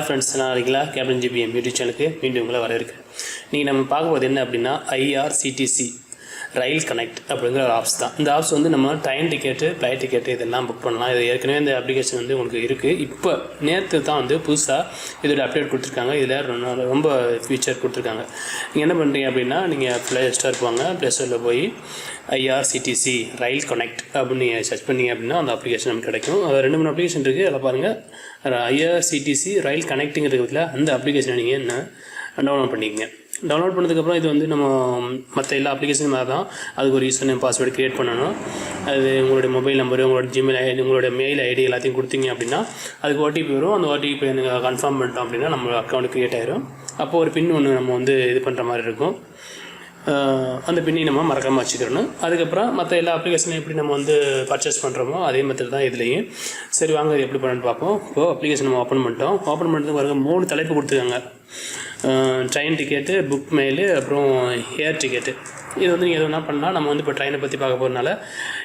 Hi friends நான் இருக்கீங்களா captain GPM YouTube சேனலுக்கு மீண்டும் உங்களை வரவேற்கிறேன். நீங்கள் நம்ம பார்க்க போகிறது என்ன அப்படின்னா ஐஆர்சிடிசி ரயில் கனெக்ட் அப்படிங்கிற ஒரு ஆப்ஸ் தான். இந்த ஆப்ஸ் வந்து நம்ம ட்ரெயின் டிக்கெட்டு ஃப்ளைட் டிக்கெட்டு இதெல்லாம் புக் பண்ணலாம். இது ஏற்கனவே இந்த அப்ளிகேஷன் வந்து உங்களுக்கு இருக்குது இப்போ நேற்று தான் வந்து புதுசாக இதோட அப்டேட் கொடுத்துருக்காங்க. இதில் ரொம்ப- ஃபியூச்சர் ஃபீச்சர் கொடுத்துருக்காங்க. நீங்கள் என்ன பண்ணுறீங்க அப்படின்னா நீங்கள் ப்ளே ஸ்டோர் போங்க ப்ளே ஸ்டோரில் போய் ஐஆர்சிடிசி ரயில் கனெக்ட் அப்படின்னு நீங்கள் சர்ச் பண்ணீங்க அப்படின்னா அந்த அப்ளிகேஷன் நமக்கு கிடைக்கும். அது ரெண்டு மூணு அப்ளிகேஷன் இருக்குது அதில் பாருங்கள் ஐஆர்சிடிசி ரயில் கனெக்டிங் இருக்குதுல அந்த அப்ளிகேஷனை நீங்கள் என்ன டவுன்லோட் பண்ணிக்கங்க. டவுன்லோட் பண்ணதுக்கப்புறம் இது வந்து நம்ம மற்ற எல்லா அப்ளிகேஷனும் மாதிரி தான் அதுக்கு ஒரு யூசர் நேம் பாஸ்வேர்டு க்ரியேட் பண்ணணும். அது உங்களுடைய மொபைல் நம்பரு உங்களோட ஜிமெயில் ஐடி உங்களுடைய மெயில் ஐடி எல்லாத்தையும் கொடுத்தீங்க அப்படின்னா அதுக்கு ஓடிபி வரும். அந்த ஓடிபி நீங்கள் கன்ஃபார்ம் பண்ணிட்டோம் அப்படின்னா நம்ம அக்கௌண்ட் க்ரியேட் ஆயிரும். அப்போ ஒரு பின் ஒன்று நம்ம வந்து இது பண்ணுற மாதிரி இருக்கும். அந்த பின்னை நம்ம மறக்காமல் வச்சுக்கிறணும். அதுக்கப்புறம் மற்ற எல்லா அப்ளிகேஷனையும் எப்படி நம்ம வந்து பர்ச்சேஸ் பண்ணுறோமோ அதே மெத்தட் தான் இதுலேயும். சரி வாங்க இது எப்படி பண்ணணும்னு பார்ப்போம். இப்போது அப்ளிகேஷன் நம்ம ஓப்பன் பண்ணிட்டோம். ஓப்பன் பண்ணுறதுக்கு பிறகு மூணு தலைப்பு கொடுத்துருக்காங்க. ட்ரெயின் டிக்கெட்டு புக் மெயிலு அப்புறம் ஏர் டிக்கெட்டு இது வந்து நீங்கள் எதுவும் வேணால் பண்ணலாம் நம்ம வந்து இப்போ ட்ரெயினை பற்றி பார்க்க போகிறதுனால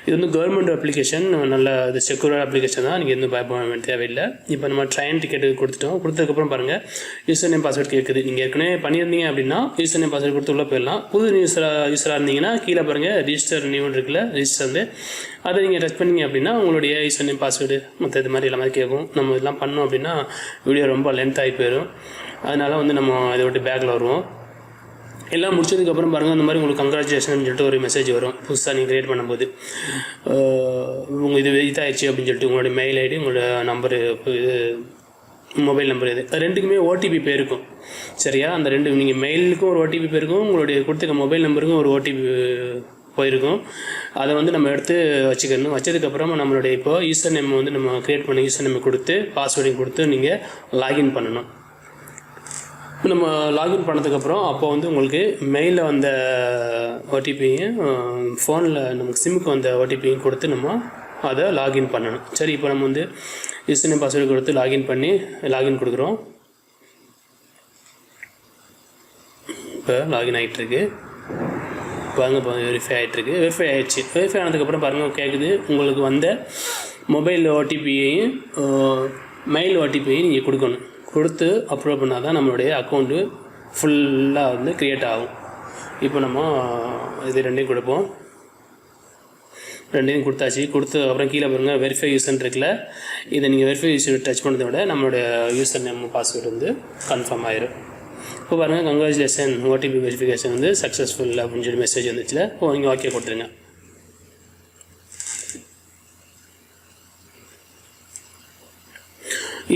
இது வந்து கவர்மெண்ட் அப்ளிகேஷன் நல்ல இது செக்யூர் அப்ளிகேஷன் தான். நீங்கள் எதுவும் பயப்பட தேவையில்லை. இப்போ நம்ம ட்ரெயின் டிக்கெட்டு கொடுத்துட்டோம். கொடுத்ததுக்கப்புறம் பாருங்கள் யூசர் நேம் பாஸ்வேர்ட் கேட்குது நீங்கள் ஏற்கனவே பண்ணியிருந்தீங்க அப்படின்னா யூசர் நேம் பாஸ்வேர்ட் கொடுத்து உள்ளே போயிடலாம். புது யூஸராக யூஸராக இருந்தீங்கன்னா கீழே பாருங்கள் ரிஜிஸ்டர் நியூன்னு இருக்குல்ல ரிஜிஸ்டர் வந்து அதை நீங்கள் டச் பண்ணீங்க அப்படின்னா உங்களுடைய யூசர் நேம் பாஸ்வேர்டு மற்ற இது மாதிரி எல்லாமே கேட்கும். நம்ம இதெல்லாம் பண்ணோம் அப்படின்னா வீடியோ ரொம்ப லென்த் ஆகி போயிடும். அதனால் வந்து நம்ம இதை விட்டு பேக்கில் வருவோம். எல்லாம் முடிச்சதுக்கப்புறம் பாருங்கள் அந்த மாதிரி உங்களுக்கு கங்க்ராச்சுலேஷன் சொல்லிட்டு ஒரு மெசேஜ் வரும். புதுசாக நீங்கள் க்ரியேட் பண்ணும்போது. உங்கள் இது இதாகிடுச்சு அப்படின்னு சொல்லிட்டு உங்களோட மெயில் ஐடி உங்களோட நம்பரு இது மொபைல் நம்பர் இது. ரெண்டுக்குமே ஓடிபி போயிருக்கும் சரியா? அந்த ரெண்டு நீங்கள் மெயிலுக்கும் ஒரு ஓடிபி போயிருக்கும் உங்களுடைய கொடுத்துருக்க மொபைல் நம்பருக்கும் ஒரு ஓடிபி போயிருக்கும் அதை வந்து நம்ம எடுத்து வச்சுக்கணும். வச்சதுக்கப்புறம் நம்மளுடைய இப்போ யூசர் நேம் வந்து நம்ம க்ரியேட் பண்ண யூசர் நேம் கொடுத்து பாஸ்வேர்டையும் கொடுத்து நீங்கள் லாகின் பண்ணணும். நம்ம லாகின் பண்ணதுக்கப்புறம் அப்போ வந்து உங்களுக்கு மெயிலில் வந்த ஓடிபியும் ஃபோனில் நமக்கு சிம்முக்கு வந்த ஓடிபியும் கொடுத்து நம்ம அதை லாகின் பண்ணணும். சரி இப்போ நம்ம வந்து யூசர் பாஸ்வேர்டு கொடுத்து லாகின் பண்ணி லாகின் கொடுக்குறோம். இப்போ லாகின் ஆகிட்டுருக்கு பாருங்க இப்போ வெரிஃபை ஆகிட்டுருக்கு வெரிஃபை ஆகிடுச்சு வெரிஃபை ஆனதுக்கப்புறம் பாருங்கள் கேட்குது உங்களுக்கு வந்த மொபைல் ஓடிபியையும் மெயில் ஓடிபியையும் நீங்கள் கொடுக்கணும். கொடுத்து அப்ரூவ் பண்ணால் தான் நம்மளுடைய அக்கௌண்ட்டு ஃபுல்லாக வந்து க்ரியேட் ஆகும். இப்போ நம்ம இது ரெண்டையும் கொடுப்போம். ரெண்டையும் கொடுத்தாச்சு. கொடுத்து அப்புறம் கீழே பாருங்கள் வெரிஃபை யூசர் இருக்குல்ல இதை நீங்கள் வெரிஃபை யூசர் டச் பண்ணதை விட நம்மளுடைய யூசர் நேம் பாஸ்வேர்டு வந்து கன்ஃபார்ம் ஆயிரும். இப்போ பாருங்கள் கங்க்ராச்சுலேஷன் ஓடிபி வெரிஃபிகேஷன் வந்து சக்ஸஸ்ஃபுல் அப்படின்னு சொல்லி மெசேஜ் வந்துச்சுல இப்போ நீங்கள் ஓகே கொடுத்துருங்க.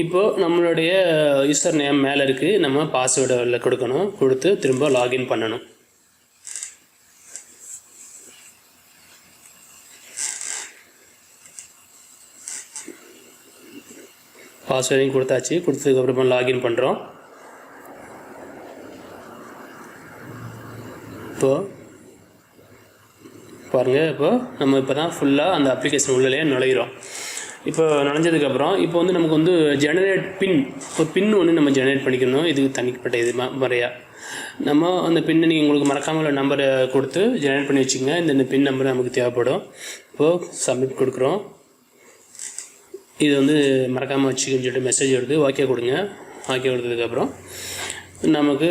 இப்போ நம்மளுடைய யூசர் நேம் மேலே இருக்குது நம்ம பாஸ்வேர்டில் கொடுக்கணும். கொடுத்து திரும்ப லாகின் பண்ணணும். பாஸ்வேர்டையும் கொடுத்தாச்சு. கொடுத்ததுக்கப்புறமா லாகின் பண்ணுறோம் இப்போது பாருங்கள் இப்போது நம்ம இப்போ தான் ஃபுல்லாக அந்த அப்ளிகேஷன் உள்ளே நுழையிறோம். இப்போ நனைஞ்சதுக்கப்புறம் இப்போ வந்து நமக்கு வந்து ஜெனரேட் பின் ஒரு பின் ஒன்று நம்ம ஜெனரேட் பண்ணிக்கணும். இதுக்கு தனிப்பட்ட இது முறையாக நம்ம அந்த பின்னை நீங்கள் உங்களுக்கு மறக்காமல் உள்ள நம்பரை கொடுத்து ஜெனரேட் பண்ணி வச்சுங்க. இந்த பின் நம்பர் நமக்கு தேவைப்படும். இப்போது சப்மிட் கொடுக்குறோம். இது வந்து மறக்காமல் வச்சுக்கன்னு சொல்லிட்டு மெசேஜ் எடுத்து ஓகே கொடுங்க. ஓகே கொடுத்ததுக்கப்புறம் நமக்கு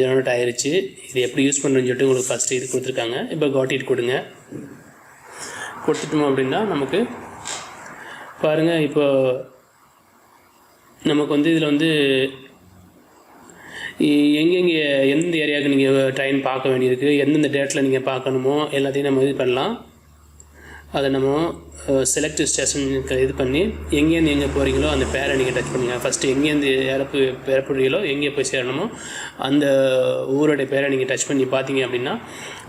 ஜெனரேட் ஆயிடுச்சு இது எப்படி யூஸ் பண்ணுறேன்னு சொல்லிட்டு உங்களுக்கு ஃபஸ்ட்டு இது கொடுத்துருக்காங்க. இப்போ காட்டிட் கொடுங்க. கொடுத்துட்டோம் அப்படின்னா நமக்கு பாருங்கள் இப்போ நமக்கு வந்து இதில் வந்து எங்கெங்கே எந்தெந்த ஏரியாவுக்கு நீங்கள் ட்ரெயின் பார்க்க வேண்டியிருக்கு எந்தெந்த டேட்டில் நீங்கள் பார்க்கணுமோ எல்லாத்தையும் நம்ம இது பண்ணலாம். அதை நம்ம செலக்ட் ஸ்டேஷன் இது பண்ணி எங்கேருந்து எங்கே போகிறீங்களோ அந்த பேரை நீங்கள் டச் பண்ணுங்கள் ஃபஸ்ட்டு எங்கேருந்து இறப்பு பிறப்புறீங்களோ எங்கே போய் சேரணுமோ அந்த ஊருடைய பேரை நீங்கள் டச் பண்ணி பார்த்தீங்க அப்படின்னா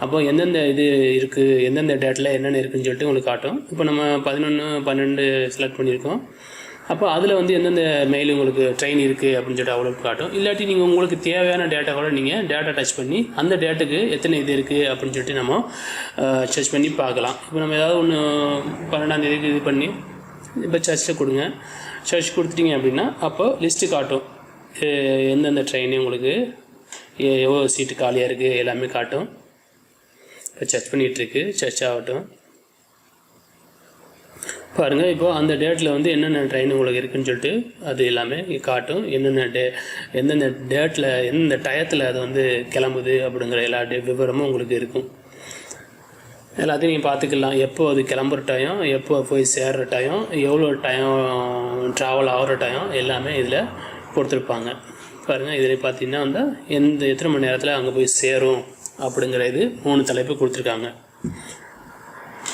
அப்போ எந்தெந்த இது இருக்குது எந்தெந்த டேட்டில் என்னென்ன இருக்குதுன்னு சொல்லிட்டு உங்களுக்கு காட்டும். இப்போ நம்ம பதினொன்று பன்னெண்டு செலக்ட் பண்ணியிருக்கோம். அப்போ அதில் வந்து எந்தெந்த மெயில் உங்களுக்கு ட்ரெயின் இருக்குது அப்படின்னு சொல்லிட்டு அவ்வளோ காட்டும். இல்லாட்டி நீங்கள் உங்களுக்கு தேவையான டேட்டா கூட நீங்கள் டேட்டா டச் பண்ணி அந்த டேட்டுக்கு எத்தனை இது இருக்குது அப்படின்னு சொல்லிட்டு நம்ம சர்ச் பண்ணி பார்க்கலாம். இப்போ நம்ம ஏதாவது ஒன்று பன்னெண்டாம் தேதிக்கு இது பண்ணி இப்போ சர்ச்சை கொடுங்க. சர்ச் கொடுத்துட்டீங்க அப்படின்னா அப்போ லிஸ்ட்டு காட்டும். எந்தெந்த ட்ரெயின் உங்களுக்கு எவ்வளோ சீட்டு காலியாக இருக்குது எல்லாமே காட்டும். இப்போ சர்ச் பண்ணிகிட்ருக்கு சர்ச் ஆகட்டும். பாருங்கள் இப்போது அந்த டேட்டில் வந்து என்னென்ன ட்ரெயின் உங்களுக்கு இருக்குதுன்னு சொல்லிட்டு அது எல்லாமே காட்டும். என்னென்ன டே எந்தெந்த டேட்டில் எந்தெந்த டயத்தில் அது வந்து கிளம்புது அப்படிங்கிற எல்லா டே விவரமும் உங்களுக்கு இருக்கும். எல்லாத்தையும் நீங்கள் பார்த்துக்கலாம். எப்போ அது கிளம்புற டயம் எப்போ போய் சேர்ற டயம் எவ்வளோ டைம் ட்ராவல் ஆகிற டயம் எல்லாமே இதில் கொடுத்துருப்பாங்க. பாருங்கள் இதில் பார்த்தீங்கன்னா வந்து எந்த எத்தனை மணி நேரத்தில் அங்கே போய் சேரும் அப்படிங்கிற இது மூணு தலைப்பு கொடுத்துருக்காங்க.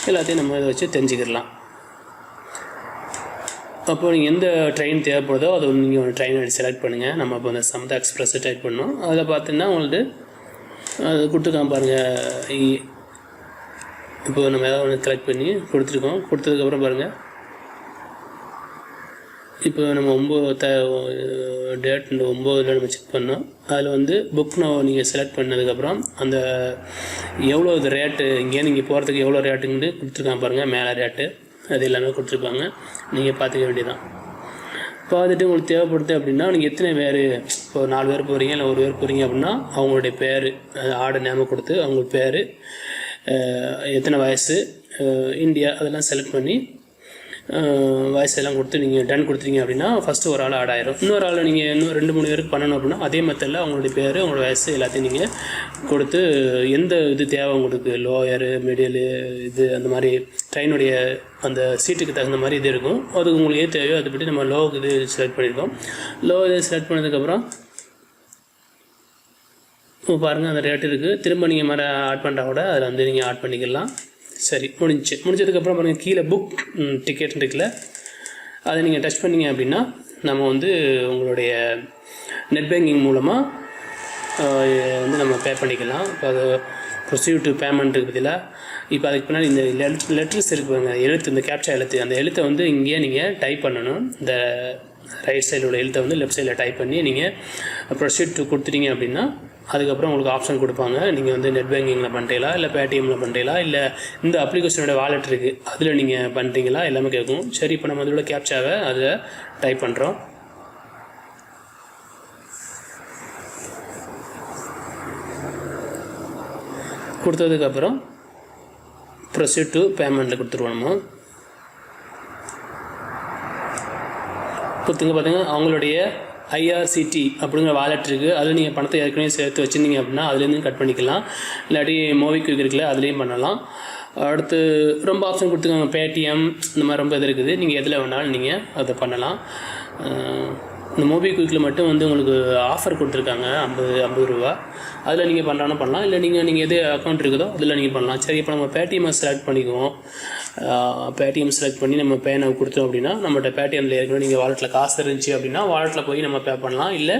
எல்லாத்தையும் நம்ம இதை வச்சு தெரிஞ்சுக்கிடலாம். அப்போ நீங்கள் எந்த ட்ரெயின் தேவைப்படுதோ அதை நீங்கள் ஒரு ட்ரெயின் செலக்ட் பண்ணுங்கள் நம்ம இப்போ அந்த சமதா எக்ஸ்பிரஸை டைப் பண்ணோம். அதில் பார்த்தீங்கன்னா உங்களுக்கு அது கொடுத்துருக்கான் பாருங்கள் இப்போ நம்ம ஏதாவது ஒன்று கலெக்ட் பண்ணி கொடுத்துருக்கோம். கொடுத்ததுக்கப்புறம் பாருங்கள் இப்போ நம்ம ஒம்பது த டேட் இந்த ஒம்போதில் நம்ம செக் பண்ணோம். அதில் வந்து புக் நான் நீங்கள் செலக்ட் பண்ணதுக்கப்புறம் அந்த எவ்வளோ இது ரேட்டு இங்கே நீங்கள் போகிறதுக்கு எவ்வளோ ரேட்டுங்கன்னு கொடுத்துருக்கான் பாருங்கள் மேலே ரேட்டு அது எல்லாமே கொடுத்துருப்பாங்க. நீங்கள் பார்த்துக்க வேண்டியதான் பார்த்துட்டு உங்களுக்கு தேவைப்படுது அப்படின்னா நீங்கள் எத்தனை பேர் இப்போ நாலு பேர் போகிறீங்க இல்லை ஒரு பேர் போகிறீங்க அப்படின்னா அவங்களுடைய பேர் ஆர்டர் நேமம் கொடுத்து அவங்க பேர் எத்தனை வயசு இந்தியா அதெல்லாம் செலக்ட் பண்ணி வயசெல்லாம் கொடுத்து நீங்கள் டன் கொடுத்தீங்க அப்படின்னா ஃபஸ்ட்டு ஒரு ஆள் ஆட் ஆயிரும். இன்னொரு ஆள் நீங்கள் இன்னும் ரெண்டு மூணு பேருக்கு பண்ணணும் அப்படின்னா அதே மெத்தடில் அவங்களுடைய பேர் அவங்களோட வயசு எல்லாத்தையும் நீங்கள் கொடுத்து எந்த இது தேவை உங்களுக்கு? லோயரு மிடில் இது அந்த மாதிரி ட்ரெயினுடைய அந்த சீட்டுக்கு தகுந்த மாதிரி இது இருக்கும். அதுக்கு உங்களுக்கு எது தேவையோ அதை பற்றி நம்ம லோவுக்கு இது செலக்ட் பண்ணியிருக்கோம் லோ இது செலக்ட் பண்ணதுக்கப்புறம் இப்போ பாருங்கள் அந்த ரேட் இருக்குது திரும்ப நீங்கள் மாதிரி ஆட் பண்ணுறா கூட அதில் வந்து நீங்கள் ஆட் பண்ணிக்கலாம். சரி முடிஞ்சு. முடிஞ்சதுக்கப்புறம் பாருங்கள் கீழே புக் டிக்கெட் இருக்குல்ல அதை நீங்கள் டச் பண்ணீங்க அப்படின்னா நம்ம வந்து உங்களுடைய நெட் பேங்கிங் மூலமாக வந்து நம்ம பே பண்ணிக்கலாம். இப்போ அது ப்ரொசீவ் டு பேமெண்ட்டுக்கு பதிலாக இப்போ அதுக்கு பின்னாடி இந்த லெட்டர்ஸ் இருக்கு எழுத்து இந்த கேப்சா எழுத்து. அந்த எழுத்தை வந்து இங்கேயே நீங்கள் டைப் பண்ணணும். இந்த ரைட் சைடில் உள்ள எழுத்தை வந்து லெஃப்ட் சைடில் டைப் பண்ணி நீங்கள் ப்ரொசீட் டு கொடுத்துட்டீங்க அப்படின்னா அதுக்கப்புறம் உங்களுக்கு ஆப்ஷன் கொடுப்பாங்க. நீங்கள் வந்து நெட் பேங்கிங்கில் பண்ணிட்டீங்களா? இல்லை பேடிஎம்மில் பண்ணிட்டீங்களா? இல்லை இந்த அப்ளிகேஷனோட வாலெட் இருக்குது அதில் நீங்கள் பண்ணுறீங்களா எல்லாமே கேட்கும் சரி இப்போ நம்ம அதோட கேப்சாவை அதில் டைப் பண்ணுறோம் கொடுத்ததுக்கப்புறம் ப்ரொசீட் டு பேமெண்ட்டில் கொடுத்துருவோம் நம்ம. கொடுத்துங்க பார்த்தீங்கன்னா அவங்களுடைய ஐஆர்சிடி அப்படிங்கிற வாலெட் இருக்குது அதில் நீங்கள் பணத்தை ஏற்கனவே சேர்த்து வச்சுருந்தீங்க அப்படின்னா அதுலேருந்து கட் பண்ணிக்கலாம். இல்லாட்டி மோபிக்விக் இருக்குல்ல அதுலேயும் பண்ணலாம். அடுத்து ரொம்ப ஆப்ஷன் கொடுத்துருக்காங்க. பேடிஎம் இந்த மாதிரி ரொம்ப இது இருக்குது. நீங்கள் எதில் வேணாலும் நீங்கள் அதை பண்ணலாம். இந்த இந்த மோபிக்விக்கில் மட்டும் வந்து உங்களுக்கு ஆஃபர் கொடுத்துருக்காங்க. ஐம்பது ஐம்பது ரூபா. அதில் நீங்கள் பண்ணலாம்னா பண்ணலாம். இல்லை நீங்கள் நீங்கள் எது அக்கௌண்ட் இருக்குதோ அதில் நீங்கள் பண்ணலாம். சரி இப்போ நம்ம பேடிஎம்மை செலக்ட் பண்ணிக்குவோம். பேடிஎம் செலக்ட் பண்ணி நம்ம பேனை கொடுத்தோம் அப்படின்னா நம்மகிட்ட பேடிஎம்மில் ஏற்கனவே நீங்கள் வாலெட்டில் காசு இருந்துச்சு அப்படின்னா வாலெட்டில் போய் நம்ம பே பண்ணலாம். இல்லை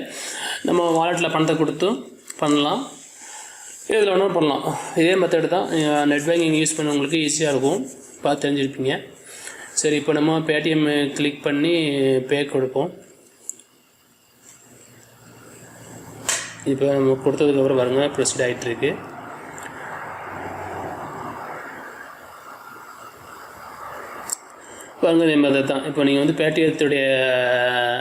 நம்ம வாலெட்டில் பணத்தை கொடுத்தும் பண்ணலாம். இதில் வேணாலும் பண்ணலாம். இதே மெத்தட் தான் நெட் பேங்கிங் யூஸ் பண்ணவங்களுக்கு ஈஸியாக இருக்கும். பார்த்து தெரிஞ்சிருப்பீங்க. சரி இப்போ நம்ம பேடிஎம் கிளிக் பண்ணி பே கொடுப்போம். இப்போ நம்ம கொடுத்ததுக்கப்புறம் பாருங்கள் ப்ரொசீட் ஆகிட்டுருக்கு இருக்கு பாருங்க மாதிரி தான் இப்போ நீங்கள் வந்து பேடிஎத்துடைய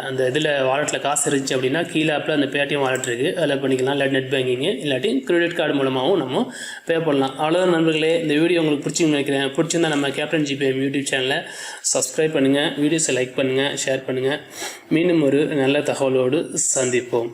அந்த இதில் வாலெட்டில் காசு இருந்துச்சு அப்படின்னா கீழே ஆப்பில் அந்த பேடிஎம் வாலெட் இருக்குது அதில் பண்ணிக்கலாம் இல்லை நெட் பேங்கிங்கு இல்லாட்டி கிரெடிட் கார்டு மூலமாகவும் நம்ம பே பண்ணலாம். அவ்வளோதான் நண்பர்களே. இந்த வீடியோ உங்களுக்கு பிடிச்சிங்கன்னு நினைக்கிறேன். பிடிச்சிருந்தா நம்ம கேப்டன் ஜிபிஎம் யூடியூப் சேனலை சப்ஸ்கிரைப் பண்ணுங்கள் வீடியோஸை லைக் பண்ணுங்கள் ஷேர் பண்ணுங்கள் மீண்டும் ஒரு நல்ல தகவலோடு சந்திப்போம்.